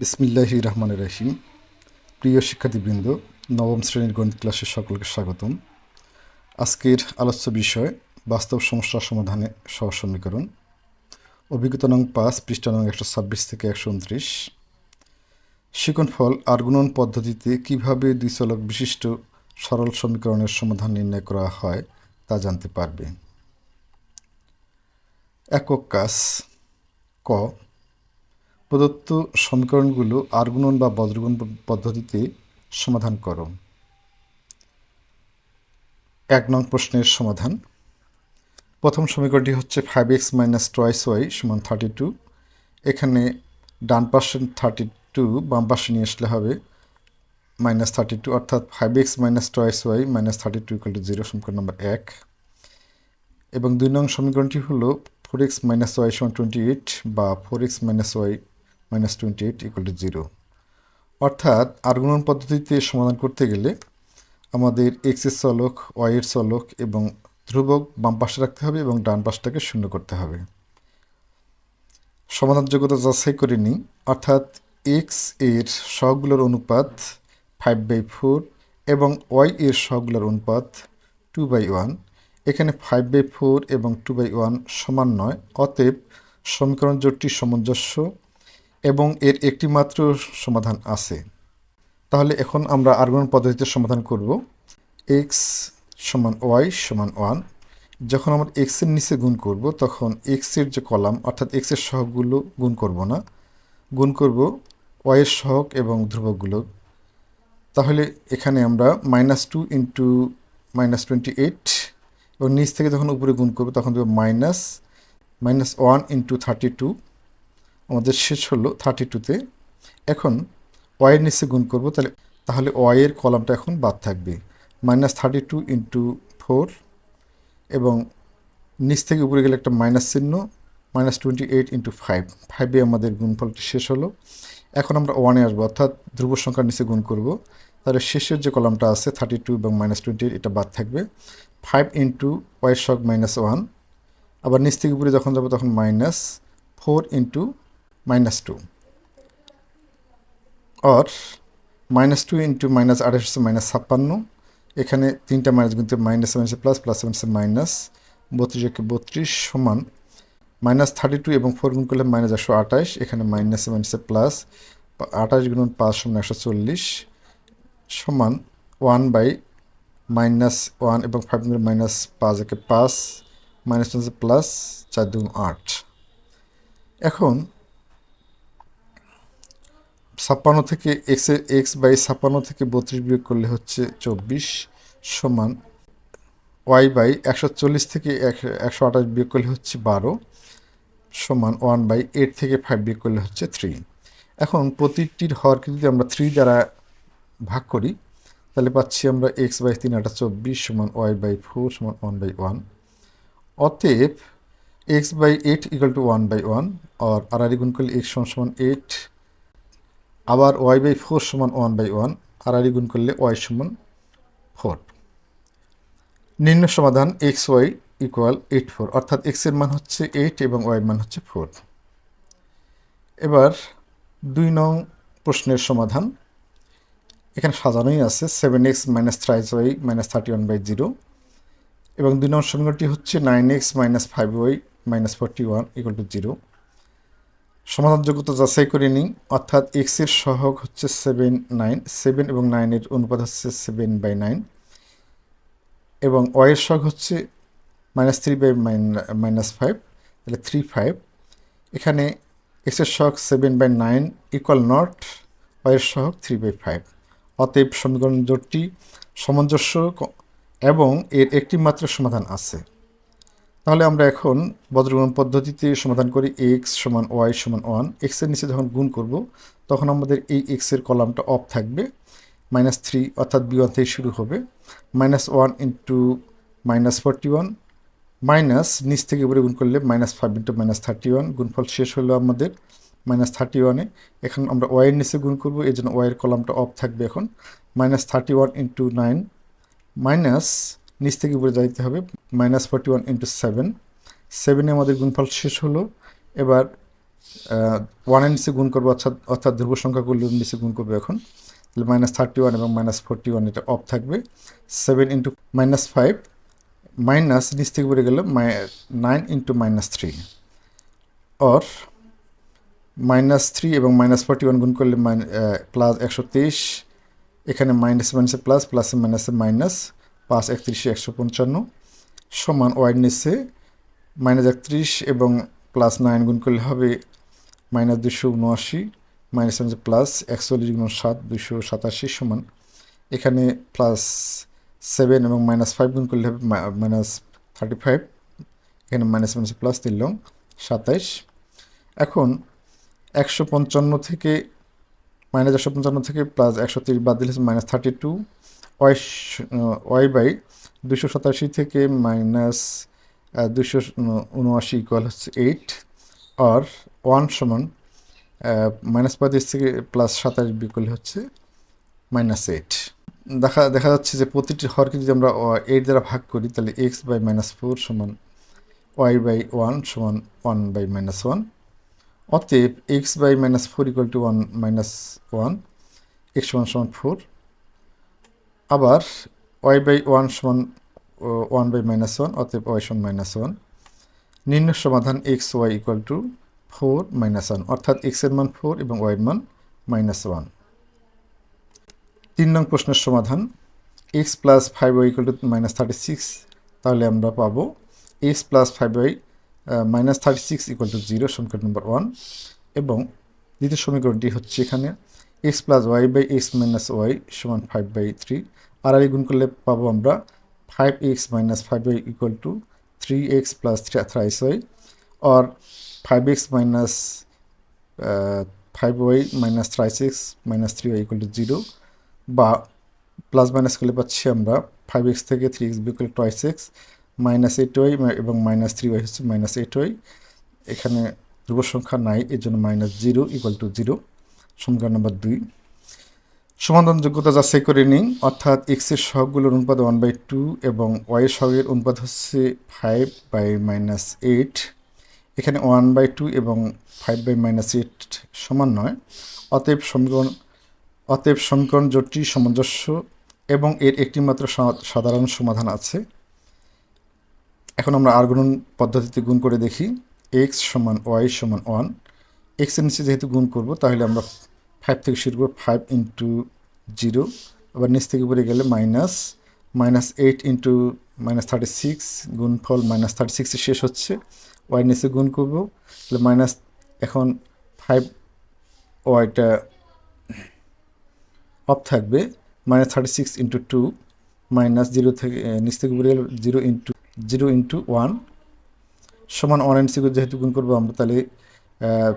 বিসমিল্লাহি রহমান রাহিম প্রিয় শিক্ষার্থীবৃন্দ, নবম শ্রেণির গণিত ক্লাসে সকলকে স্বাগতম। আজকের আলোচ্য বিষয়, বাস্তব সমস্যা সমাধানে সহ সমীকরণ অভিজ্ঞতা নং পাঁচ, পৃষ্ঠা নং একশো ছাব্বিশ থেকে একশো উনত্রিশ ফল আর্গুণন পদ্ধতিতে কীভাবে দুই চলক বিশিষ্ট সরল সমীকরণের সমাধান নির্ণয় করা হয় তা জানতে পারবে। একক কাজ ক। প্রদত্ত সমীকরণগুলো আর্গুণন বা বজ্রগুণ পদ্ধতিতে সমাধান করো। এক নং প্রশ্নের সমাধান। প্রথম সমীকরণটি হচ্ছে five x minus twice y সমান থার্টি টু এখানে ডান পাশে থার্টি টু বাম পাশে নিয়ে আসলে হবে। মাইনাস থার্টি টু অর্থাৎ five x minus twice y minus thirty two equal to zero সমীকরণ নম্বর এক। এবং দুই নং সমীকরণটি হলো ফোর এক্স মাইনাস ওয়াই সমান টোয়েন্টি এইট বা four x minus y minus twenty eight equal to zero অর্থাৎ আর্গুণন পদ্ধতিতে সমাধান করতে গেলে আমাদের এক্সের চলক ওয়াইয়ের চলক এবং ধ্রুবক বাম পাশে রাখতে হবে এবং ডান পাশটাকে শূন্য করতে হবে। সমাধান যোগ্যতা যাচাই করে নিই, অর্থাৎ এক্সের সহগুলোর অনুপাত ফাইভ বাই ফোর এবং ওয়াই এর সহগুলোর অনুপাত টু বাই ওয়ান এখানে ফাইভ বাই ফোর এবং টু বাই ওয়ান সমান নয়, অতএব সমীকরণ জোটটি সামঞ্জস্য এবং এর একটি মাত্র সমাধান আছে। তাহলে এখন আমরা আর্গুমেন্ট পদ্ধতিতে সমাধান করব। এক্স সমান ওয়াই সমান ওয়ান যখন আমরা এক্সের নিচে গুণ করব, তখন এক্সের যে কলাম, অর্থাৎ এক্সের সহগগুলো গুণ করব না। গুণ করব ওয়াইয়ের সহগ এবং ধ্রুবকগুলো। তাহলে এখানে আমরা minus two into minus twenty eight এবং নিচ থেকে যখন উপরে গুণ করব তখন দেবো minus minus one into thirty two আমাদের শেষ হলো থার্টি টুতে এখন ওয়াইয়ের নিচে গুণ করব, তাহলে তাহলে ওয়াইয়ের কলামটা এখন বাদ থাকবে। Minus thirty two into four এবং নিচ থেকে উপরে গেলে একটা মাইনাস চিহ্ন minus twenty eight into five ফাইভে আমাদের গুণফলটি শেষ হলো। এখন আমরা ওয়ানে আসব, অর্থাৎ ধ্রুব সংখ্যার নিচে গুণ করব। তাহলে শেষের যে কলামটা আছে থার্টি টু এবং মাইনাস টোয়েন্টি এটা বাদ থাকবে। ফাইভ ইন্টু ওয়াইয়ের শক মাইনাস ওয়ান আবার নিচ থেকে উপরে যখন যাব তখন minus four into minus two or minus two into minus আঠাশ মাইনাস ছাপ্পান্ন, এখানে তিনটা মাইনাস গুনতে minus seven plus plus seven minus বত্রিশ একে বত্রিশ সমান মাইনাস থার্টি টু এবং ফোর গুণ করলে মাইনাস একশো আঠাশ, এখানে মাইনাস সেভেন প্লাস আঠাশ গুণ পাঁচ সমান একশো চল্লিশ সমান ওয়ান বাই মাইনাস ওয়ান এবং ফাইভ গুণ মাইনাস পাঁচ একে পাঁচ, মাইনাস প্লাস চার দুগুণ আট। এখন ছাপ্পান্ন থেকে এক্সের এক্স বাই ছাপ্পান্ন থেকে বত্রিশ বিয়োগ করলে হচ্ছে চব্বিশ সমান ওয়াই বাই একশো চল্লিশ থেকে একশো আঠাশ বিয়োগ করলে হচ্ছে বারো। সমান ওয়ান বাই এইট থেকে ফাইভ বিয়োগ করলে হচ্ছে থ্রি এখন প্রতিটির হরকে যদি আমরা থ্রি দ্বারা ভাগ করি, তাহলে পাচ্ছি আমরা এক্স বাই তিন আটা চব্বিশ সমান ওয়াই বাই ফোর সমান ওয়ান বাই ওয়ান অতএব x by eight equal to one by one আর আর আর গুণ করলে এক্স সমান সমান এইট আবার ওয়াই বাই ফোর সমান ওয়ান বাই ওয়ান আর আর গুণ করলে ওয়াই সমান ফোর নিম্ন সমাধান x y equal eight four অর্থাৎ এক্সের মান হচ্ছে এইট এবং ওয়াইয়ের মান হচ্ছে ফোর এবার দুই নং প্রশ্নের সমাধান। এখানে সাজানোই আছে seven x minus thrice y minus thirty one by zero এবং দুই নং সমীকরণটি হচ্ছে nine x minus five y minus forty one equal to zero সমাধান যোগ্যতা যাচাই করে নিই, অর্থাৎ এক্সের সহগ হচ্ছে সেভেন নাইন সেভেন এবং নাইনের অনুপাত হচ্ছে সেভেন বাই নাইন এবং ওয়ের সহগ হচ্ছে minus three by minus five, তাহলে থ্রি ফাইভ। এখানে এক্সের সহগ seven by nine equal not ওয়ের সহগ থ্রি বাই ফাইভ অতএব সমীকরণ জোটটি সামঞ্জস্য এবং এর একটি মাত্র সমাধান আছে। তাহলে আমরা এখন বজ্রগুণ পদ্ধতিতে সমাধান করি এক্স সমান ওয়াই সমান ওয়ান এক্সের নিচে যখন গুণ করব, তখন আমাদের এই এক্সের কলামটা অফ থাকবে। মাইনাস থ্রি অর্থাৎ বি থেকে শুরু হবে। Minus one into minus forty one minus নিচ থেকে উপরে গুণ করলে minus five into minus thirty one গুণফল শেষ হলো আমাদের মাইনাস থার্টি ওয়ানে এখন আমরা ওয়াইয়ের নিচে গুণ করব, এই জন্য ওয়াইয়ের কলামটা অফ থাকবে এখন। Minus thirty one into nine minus নিচ থেকে উপরে যাইতে হবে minus forty one into seven সেভেনে আমাদের গুণফল শেষ হলো, এবার ওয়ানের নিচে গুণ করব, অর্থাৎ অর্থাৎ ধ্রুব সংখ্যাগুলোর নিচে গুণ করব এখন। তাহলে মাইনাস থার্টি ওয়ান এবং মাইনাস ফোরটি ওয়ান এটা অফ থাকবে। Seven into minus five minus নিচ থেকে বেড়ে গেল nine into minus three or minus three এবং মাইনাস ফোরটি ওয়ান গুণ করলে প্লাস একশো তেইশ, এখানে মাইনাস মাইনাসে প্লাস প্লাসে মাইনাসে মাইনাস পাঁচ একত্রিশে একশো পঞ্চান্ন, সমান ওয়াইড নিচে মাইনাস একত্রিশ এবং প্লাস নাইন গুণ করলে হবে মাইনাস দুশো উনআশি মাইনাস মাইনাস প্লাস একচল্লিশ গুণ সাত দুশো সাতাশি সমান। এখানে প্লাস সেভেন এবং মাইনাস ফাইভ গুণ করলে হবে মাইনাস থার্টি ফাইভ এখানে মাইনাস মাইনাস প্লাস তিন লং সাতাইশ। এখন একশো পঞ্চান্ন থেকে মাইনাস একশো পঞ্চান্ন থেকে প্লাস একশো তিরিশ বাদ দিলে minus thirty two y y by দুশো সাতাশি থেকে মাইনাস দুশো উনআশি ইকুয়াল হচ্ছে এইট আর ওয়ান সমান মাইনাস পঁয়ত্রিশ থেকে প্লাস সাতাশ বিকল হচ্ছে মাইনাস এইট দেখা দেখা যাচ্ছে যে প্রতিটি হরকে যদি আমরা এইট দ্বারা ভাগ করি, তাহলে এক্স বাই মাইনাস ফোর সমান ওয়াই বাই ওয়ান সমান ওয়ান বাই মাইনাস ওয়ান অতএব x by minus four equal to one minus one x সমান সমান ফোর আবার ওয়াই বাই ওয়ান সমান ওয়ান বাই মাইনাস ওয়ান অতএব ওয়াই সমান মাইনাস ওয়ান নিম্ন সমাধান x y equal to four minus one অর্থাৎ এক্সের মান ফোর এবং ওয়াইয়ের মান মাইনাস ওয়ান তিন নং প্রশ্নের সমাধান। X plus five y equal to minus thirty six তাহলে আমরা পাবো x plus five y minus thirty six equal to zero সমীকরণ নম্বর ওয়ান এবং দ্বিতীয় সমীকরণটি হচ্ছে এখানে x plus y by x minus y সমান ফাইভ বাই থ্রি আর আই গুণ করলে পাবো আমরা five x minus five y equal to three x plus three thrice y or 5x minus uh, 5y minus thrice x minus 3y equal to 0 বা plus minus করলে পাচ্ছি আমরা ফাইভ এক্স থেকে three x equal twice x minus eight y এবং minus three y হচ্ছে minus eight y এখানে ধ্রুব সংখ্যা নাই, এর জন্য minus zero equal to zero সমীকরণ নম্বর দুই। সমাধান যোগ্যতা যাচাই করে নিই অর্থাৎ এক্সের সহগগুলোর অনুপাত ওয়ান বাই টু এবং ওয়াইয়ের সহগের অনুপাত হচ্ছে ফাইভ বাই মাইনাস এইট এখানে ওয়ান বাই টু এবং ফাইভ বাই মাইনাস এইট সমান নয়, অতএব সমীকরণ অতএব সমীকরণ জোটটি সামঞ্জস্য এবং এর একটি মাত্র সাধারণ সমাধান আছে। এখন আমরা আর গুণন পদ্ধতিতে গুণ করে দেখি। এক্স সমান ওয়াই সমান ওয়ান এক্সের নিচে যেহেতু গুণ করব, তাহলে আমরা ফাইভ থেকে শুরু করব ফাইভ ইন্টু জিরো আবার নিচ থেকে উপরে গেলে minus minus eight into minus thirty six গুণফল মাইনাস থার্টি সিক্সে শেষ হচ্ছে। ওয়াই নিচে গুণ করব। তাহলে মাইনাস এখন ফাইভ ওয়াইটা অফ থাকবে minus thirty six into two minus zero থেকে নিচ থেকে উপরে গেলে zero into zero into one সমান ওয়ান এন্ড সিক্স যেহেতু গুণ করব আমরা, তাহলে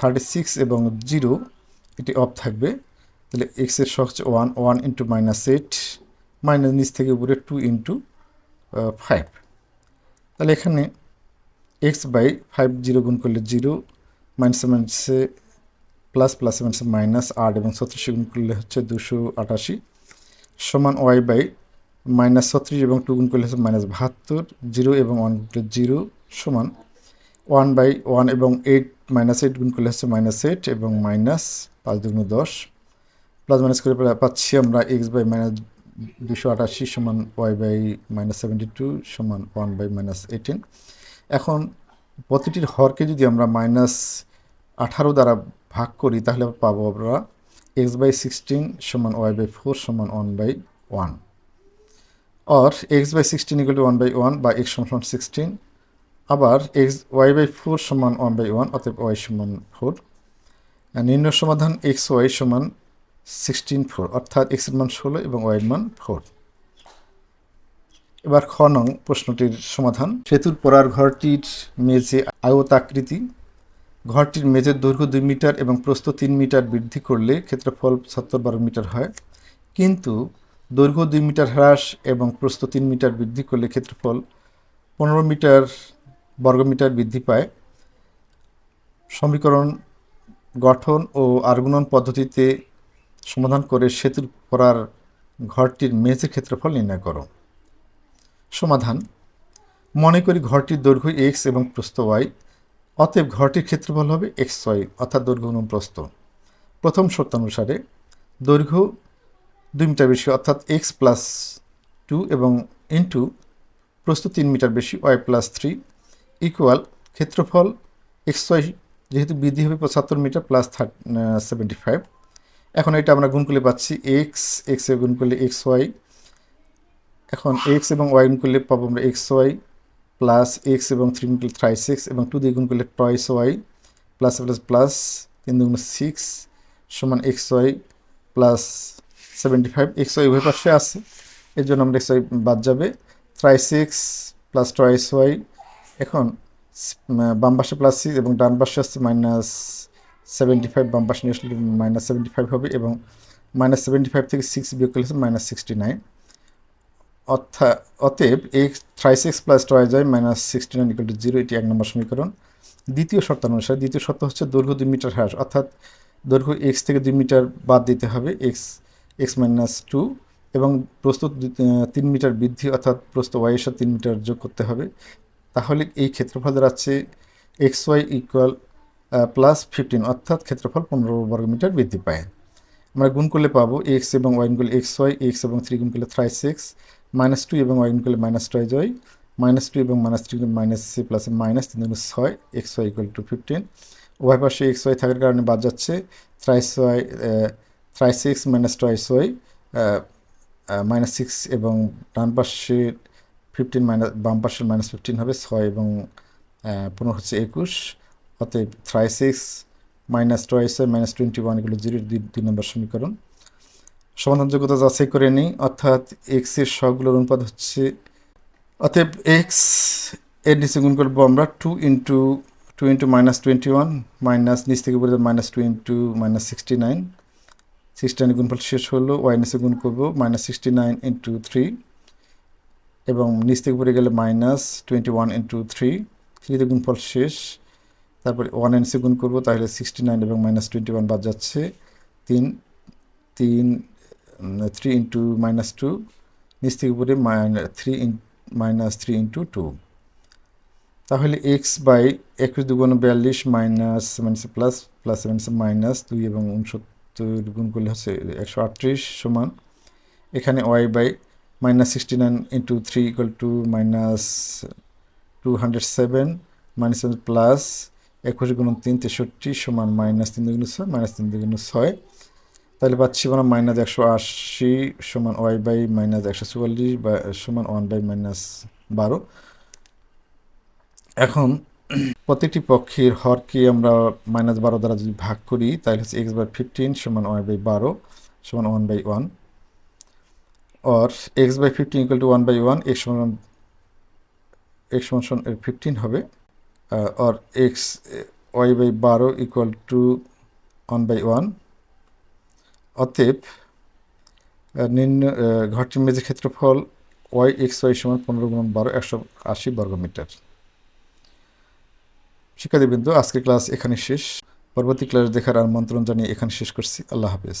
থার্টি সিক্স এবং জিরো এটি অফ থাকবে, তাহলে এক্সের সহ হচ্ছে one one into minus eight minus নিচ থেকে উপরে টু ইন্টু ফাইভ তাহলে এখানে এক্স বাই ফাইভ জিরো গুণ করলে জিরো মাইনাসে মাইনাসে প্লাস, প্লাসে মাইনাসে মাইনাস আট এবং ছত্রিশে গুণ করলে হচ্ছে দুশো আটাশি সমান ওয়াই বাই মাইনাস ছত্রিশ এবং টু গুণ করলে হচ্ছে মাইনাস বাহাত্তর, জিরো এবং ওয়ান করলে জিরো সমান ওয়ান বাই ওয়ান এবং এইট, মাইনাস এইট গুণ করলে হচ্ছে মাইনাস এইট এবং মাইনাস পাঁচ দুগুণ দশ। প্লাস মাইনাস করে পাচ্ছি আমরা এক্স বাই মাইনাস দুশো আটাশি সমান Y by minus seventy two সমান ওয়ান বাই মাইনাস এইটিন। এখন প্রতিটির হরকে যদি আমরা মাইনাস আঠারো দ্বারা ভাগ করি, তাহলে পাবো আমরা এক্স বাই সিক্সটিন সমান ওয়াই বাই ফোর সমান one by one or X by sixteen equal one by one বা এক্স সমান সিক্সটিন আবার এক্স ওয়াই বাই ফোর সমান ওয়ান বাই ওয়ান অতএব ওয়াই সমান ফোর নিম্ন সমাধান এক্স ওয়াই সমান সিক্সটিন ফোর অর্থাৎ এক্সের মান ষোলো এবং ওয়াইয়ের মান ফোর এবার খ নং প্রশ্নটির সমাধান। সেতুর পড়ার ঘরটির মেঝে আয়তাকৃতি। ঘরটির মেঝের দৈর্ঘ্য দুই মিটার এবং প্রস্থ তিন মিটার বৃদ্ধি করলে ক্ষেত্রফল সত্তর বারো মিটার হয়। কিন্তু দৈর্ঘ্য দুই মিটার হ্রাস এবং প্রস্থ তিন মিটার বৃদ্ধি করলে ক্ষেত্রফল পনেরো মিটার বর্গমিটার বৃদ্ধি পায়। সমীকরণ গঠন ও আর্গুণন পদ্ধতিতে সমাধান করে সেতুর করার ঘরটির মেঝের ক্ষেত্রফল নির্ণয় করো। সমাধান। মনে করি ঘরটির দৈর্ঘ্য এক্স এবং প্রস্থ ওয়াই অতএব ঘরটির ক্ষেত্রফল হবে এক্স ওয়াই অর্থাৎ দৈর্ঘ্য গুণন প্রস্থ। প্রথম শর্তানুসারে দৈর্ঘ্য দুই মিটার বেশি, অর্থাৎ এক্স প্লাস টু এবং ইন্টু প্রস্থ তিন মিটার বেশি, ওয়াই প্লাস থ্রি ইকুয়াল ক্ষেত্রফল এক্স ওয়াই যেহেতু বৃদ্ধি হবে পঁচাত্তর মিটার প্লাস থার্ট সেভেন্টি ফাইভ। এখন এটা আমরা গুণ করলে পাচ্ছি এক্স এক্স এ গুণ করলে এক্স ওয়াই এখন এক্স এবং ওয়াই গুণ করলে পাবো আমরা এক্স ওয়াই প্লাস এক্স এবং থ্রি গুণ করলে থ্রাই সিক্স এবং টু দিয়ে গুণ করলে twice Y plus plus plus তিন দুগুণ সিক্স সমান X Y plus seventy five X Y উভয় পাশে আছে। এর জন্য আমরা এক্স ওয়াই বাদ যাবে। Thrice six plus twice Y এখন বাম পাশে প্লাস সিক্স এবং ডান পাশে আসছে মাইনাস সেভেন্টি ফাইভ বাম পাশে নিয়ে আসলে মাইনাস সেভেন্টি ফাইভ হবে এবং মাইনাস সেভেন্টি ফাইভ থেকে সিক্স বিয়োগ করলে মাইনাস সিক্সটি নাইন অর্থাৎ অতএব X thrice six plus twice Y minus sixty nine equal to zero এটি এক নম্বর সমীকরণ। দ্বিতীয় শর্তানুসারে দ্বিতীয় শর্ত হচ্ছে দৈর্ঘ্য দুই মিটার হ্রাস, অর্থাৎ দৈর্ঘ্য এক্স থেকে দুই মিটার বাদ দিতে হবে এক্স এক্স মাইনাস টু এবং প্রস্তুত তিন মিটার বৃদ্ধি, অর্থাৎ প্রস্ত ওয়াইয়ের সাথে তিন মিটার যোগ করতে হবে। তাহলে এই ক্ষেত্রফল দাঁড়াচ্ছে X Y equal plus fifteen অর্থাৎ ক্ষেত্রফল পনেরো বর্গমিটার বৃদ্ধি পায়। আমরা গুণ করলে পাবো এক্স এবং ওয়াই গুণ করলে এক্স ওয়াই এক্স এবং থ্রি গুণ করলে থ্রাই সিক্স মাইনাস টু এবং ওয়াই করলে minus twice Y minus two এবং minus three minus C plus minus তিন গুণ ছয় X Y equal to fifteen উভয় পাশে এক্স ওয়াই থাকার কারণে বাদ যাচ্ছে। Thrice Y thrice six minus twice Y minus six এবং ডান পাশের ফিফটিন মাইনাস বাম পাশের মাইনাস ফিফটিন হবে ছয় এবং পনেরো হচ্ছে একুশ। অতএব thrice six minus twice Y minus twenty one এগুলো জিরো দুই নম্বর সমীকরণ। সমাধান যোগ্যতা যাচাই করে নিই, অর্থাৎ এক্সের সবগুলোর অনুপাত হচ্ছে, অতএব এক্সের নিচে গুণ করব আমরা two into two into minus twenty one minus নিচ থেকে বলে minus two into minus sixty nine sixty nine গুণফল শেষ হলো ওয়াই নিচে গুণ করব minus sixty nine into three এবং নিচ থেকে পড়ে গেলে minus twenty one into three থ্রিতে গুণফল শেষ, তারপরে ওয়ান এনসে গুণ করব তাহলে সিক্সটি নাইন এবং মাইনাস টোয়েন্টি ওয়ান বাদ যাচ্ছে, তিন তিন থ্রি ইন্টু মাইনাস টু নিচ থেকে উপরে three in minus three into two তাহলে এক্স বাই একুশ দুগুণ বিয়াল্লিশ minus seventy plus plus seventy minus দুই এবং উনসত্তর গুণ করলে হচ্ছে একশো আটত্রিশ সমান। এখানে Y by minus sixty nine into three equal to minus two hundred seven minus plus একুশ গুণ তিন তেষট্টি সমান মাইনাস তিন দুগুণ ছয় মাইনাস তিন দুগুণ ছয়। তাহলে পাচ্ছি আমরা মাইনাস একশো আশি সমান ওয়াই বাই মাইনাস একশো চুয়াল্লিশ বা সমান ওয়ান বাই মাইনাস বারো। এখন প্রত্যেকটি পক্ষের হরকে আমরা মাইনাস বারো দ্বারা যদি ভাগ করি, তাহলে হচ্ছে এক্স বাই ফিফটিন সমান ওয়াই বাই বারো সমান one by one or X by fifteen equal to one by one X সমান এক্স সমান সমান ফিফটিন হবে। অর এক্স ওয়াই বাই বারো equal to one by one অতএব নিম্ন ঘরটির মেঝের ক্ষেত্রফল ওয়াই এক্স ওয়াই সমান পনেরো গুণ বারো, একশো আশি বর্গমিটার শিক্ষার্থীবৃন্দ, আজকের ক্লাস এখানে শেষ। পরবর্তী ক্লাস দেখার আর মন্ত্রণ জানিয়ে এখানে শেষ করছি। আল্লাহ হাফেজ।